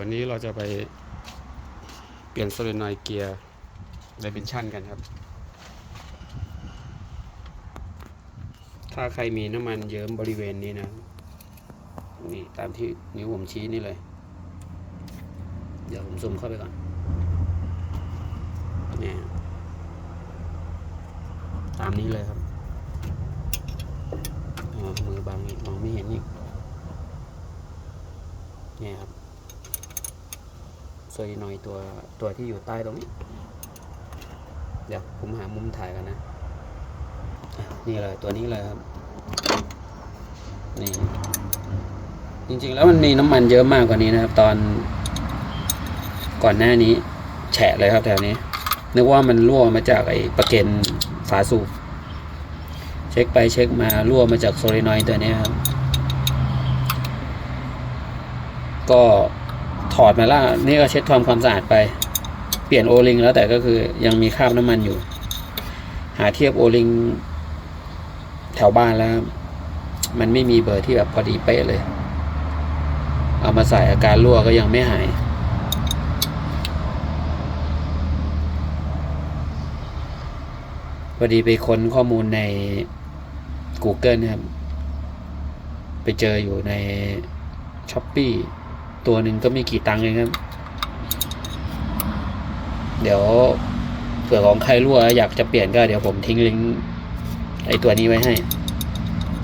วันนี้เราจะไปเปลี่ยนโซลินอยเกียร์ไดเมนชั่นกันครับ ถ้าใครมีน้ำมันเยิ้มบริเวณนี้นะ นี่ตามที่นิ้วผมชี้นี่เลย เดี๋ยวผมซูมเข้าไปก่อนเนี่ยตามนี้เลยครับมือบังอีกมองไม่เห็นอีกเนี่ยครับ โซลินอยตัวตัวที่อยู่ใต้ตรงนี้ เดี๋ยวผมหามุมถ่ายกันนะ นี่เลยตัวนี้เลยครับ นี่ จริงๆแล้วมันมีน้ำมันเยอะมากกว่านี้นะครับ ตอนก่อนหน้านี้ แฉะเลยครับแถวนี้ นึกว่ามันรั่วมาจากไอ้ประเก็นฝาสูบเช็คไปเช็คมารั่วมาจากโซลินอยด์ตัวนี้ครับ ก็ ถอดมาแล้วนี่ก็เช็ดทำความสะอาดไป เปลี่ยนโอลิงแล้วแต่ก็คือยังมีคราบน้ำมันอยู่ หาเทียบโอลิงแถวบ้านแล้ว มันไม่มีเบอร์ที่แบบพอดีเป๊ะเลย เอามาใส่อาการรั่วก็ยังไม่หายพอดีไปค้นข้อมูลใน Google นะครับ ไปเจออยู่ใน s h อ p e e ตัวหนึ่งก็ไม่กี่ตังค์เองครับ เดี๋ยวเผื่อของใครรั่วอยากจะเปลี่ยนก็เดี๋ยวผมทิ้งลิงก์ไอตัวนี้ไว้ให้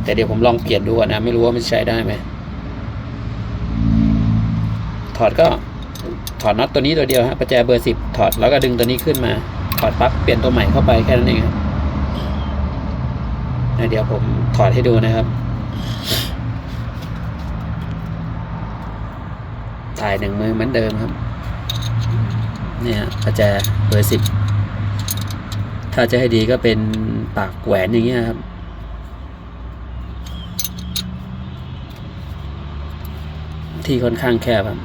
แต่เดี๋ยวผมลองเปลี่ยนดูก่อนนะ ไม่รู้ว่ามันใช้ได้ไหมถอดก็ถอดน็อตตัวนี้ตัวเดียวฮะประแจเบอร์สิบถอดแล้วก็ดึงตัวนี้ขึ้นมา ถอดปลั๊กเปลี่ยนตัวใหม่เข้าไปแค่นั้นเองครับเดี๋ยวผมถอดให้ดูนะครับ ถ่ายหนึ่งมือเหมือนเดิมครับ เนี่ยประแจเบอร์สิบถ้าจะให้ดีก็เป็นปากแหวนอย่างเงี้ยครับที่ค่อนข้างแคบครับ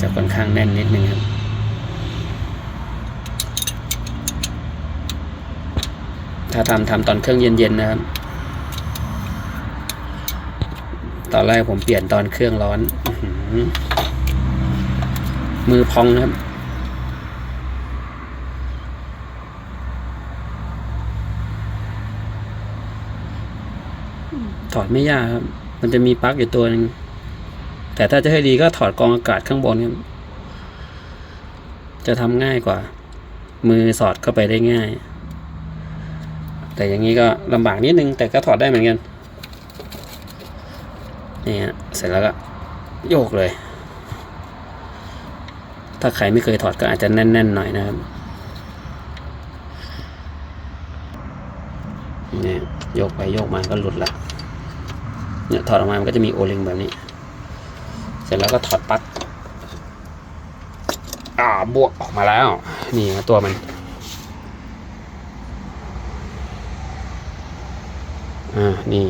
จะค่อนข้างแน่นนิดนึงครับ ถ้าทำทำตอนเครื่องเย็นๆนะครับ ตอนแรกผมเปลี่ยนตอนเครื่องร้อน มือพองครับถอดไม่ยากครับ มันจะมีปลั๊กอยู่ตัวหนึ่งแต่ถ้าจะให้ดีก็ถอดกองอากาศข้างบนครับ จะทำง่ายกว่า มือสอดเข้าไปได้ง่าย แต่อย่างนี้ก็ลำบากนิดนึง แต่ก็ถอดได้เหมือนกันนี่ฮะเสร็จแล้วก็โยกเลย ถ้าใครไม่เคยถอดก็อาจจะแน่น ๆ หน่อยนะครับนี่โยกไปโยกมาก็หลุดละเนี่ยถอดออกมา มันก็จะมีโอลิงแบบนี้ เสร็จแล้วก็ถอดปลั๊กอ่าบวกออกมาแล้ว นี่นะตัวมัน อ่า นี่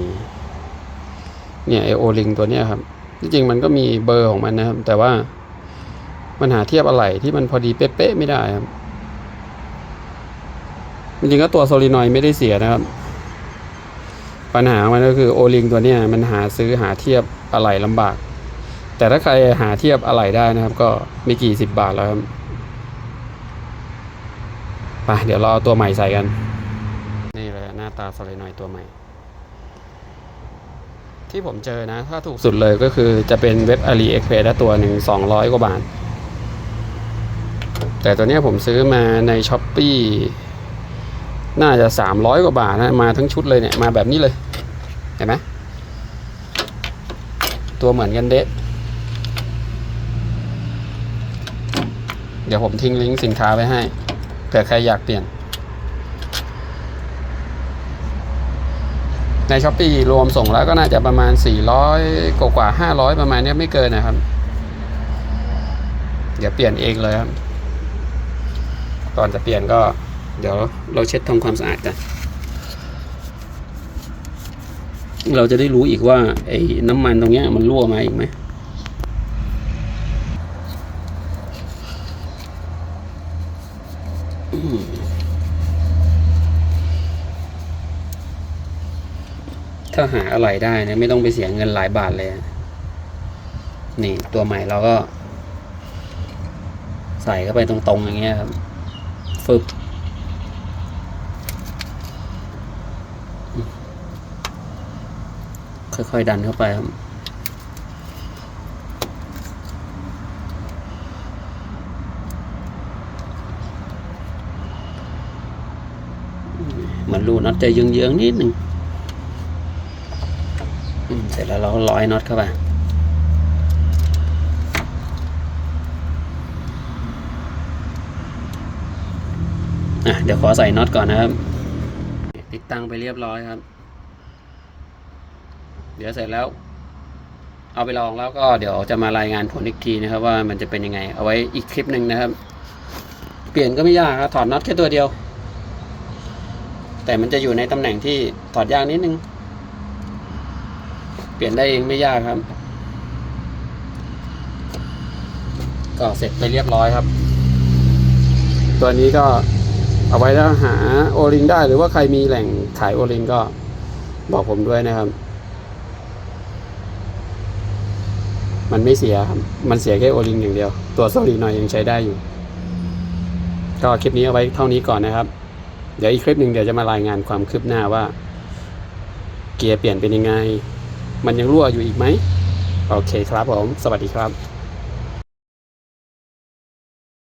เนี่ยไอโอลิงตัวเนี้ยครับ จริงๆมันก็มีเบอร์ของมันนะครับ แต่ว่ามันหาเทียบอะไหล่ที่มันพอดีเป๊ะๆไม่ได้ครับ จริงๆก็ตัวโซลินอยไม่ได้เสียนะครับ ปัญหามันก็คือโอลิงตัวเนี้ยมันหาซื้อหาเทียบอะไหล่ลำบาก แต่ถ้าใครหาเทียบอะไหล่ได้นะครับ ก็ไม่กี่สิบบาทแล้วครับไปเดี๋ยวเราเอาตัวใหม่ใส่กัน นี่เลยหน้าตาโซลินอยตัวใหม่ ที่ผมเจอนะ ถ้าถูกสุดเลยก็คือจะเป็นเว็บ AliExpress และตัวหนึ่งสองร้อยกว่าบาท แต่ตัวนี้ผมซื้อมาใน s h อ p e e น่าจะสามร้อยกว่าบาทนะ มาทั้งชุดเลยเนี่ย มาแบบนี้เลย เห็นไหมตัวเหมือนกันเดะเดี๋ยวผมทิ้งลิงก์สินค้าไว้ให้เผื่อใครอยากเปลี่ยน ในช้อปปีรวมส่งแล้วก็น่าจะประมาณ 400 กว่ากว่า 500 ประมาณนี้ไม่เกินนะครับ เดี๋ยวเปลี่ยนเองเลยครับ ก่อนจะเปลี่ยนก็ เดี๋ยวเราเช็ดทำความสะอาดกัน เราจะได้รู้อีกว่าไอ้น้ำมันตรงนี้มันรั่วมาอีกไหม ถ้าหาอะไรได้นะไม่ต้องไปเสียเงินหลายบาทเลย นี่ตัวใหม่เราก็ ใส่เข้าไปตรงๆอย่างเงี้ยครับฟึบค่อยๆดันเข้าไปครับเหมือนรูน็อตจะเยื้องๆนิดหนึ่ง สร็จแล้วเราก็ร้อยน็อตเข้าไปอะเดี๋ยวขอใส่น็อตก่อนนะครับ ติดตั้งไปเรียบร้อยครับ เดี๋ยวเสร็จแล้ว เอาไปลองแล้วก็เดี๋ยวจะมารายงานผลอีกทีนะครับ ว่ามันจะเป็นยังไง เอาไว้อีกคลิปหนึ่งนะครับ เปลี่ยนก็ไม่ยากครับถอดน็อตแค่ตัวเดียว แต่มันจะอยู่ในตำแหน่งที่ถอดยากนิดนึง เปลี่ยนได้เองไม่ยากครับ ก็เสร็จไปเรียบร้อยครับ ตัวนี้ก็เอาไว้ถ้าหาโอลิงได้หรือว่าใครมีแหล่งขายโอลิงก็บอกผมด้วยนะครับ มันไม่เสียครับ มันเสียแค่โอลิงอย่างเดียว ตัวโซลีนอยยังใช้ได้อยู่ ก็คลิปนี้เอาไว้เท่านี้ก่อนนะครับ เดี๋ยวอีกคลิปหนึ่งเดี๋ยวจะมารายงานความคืบหน้าว่า เกียร์เปลี่ยนเป็นยังไง มันยังรั่วอยู่อีกไหม โอเคครับผม สวัสดีครับ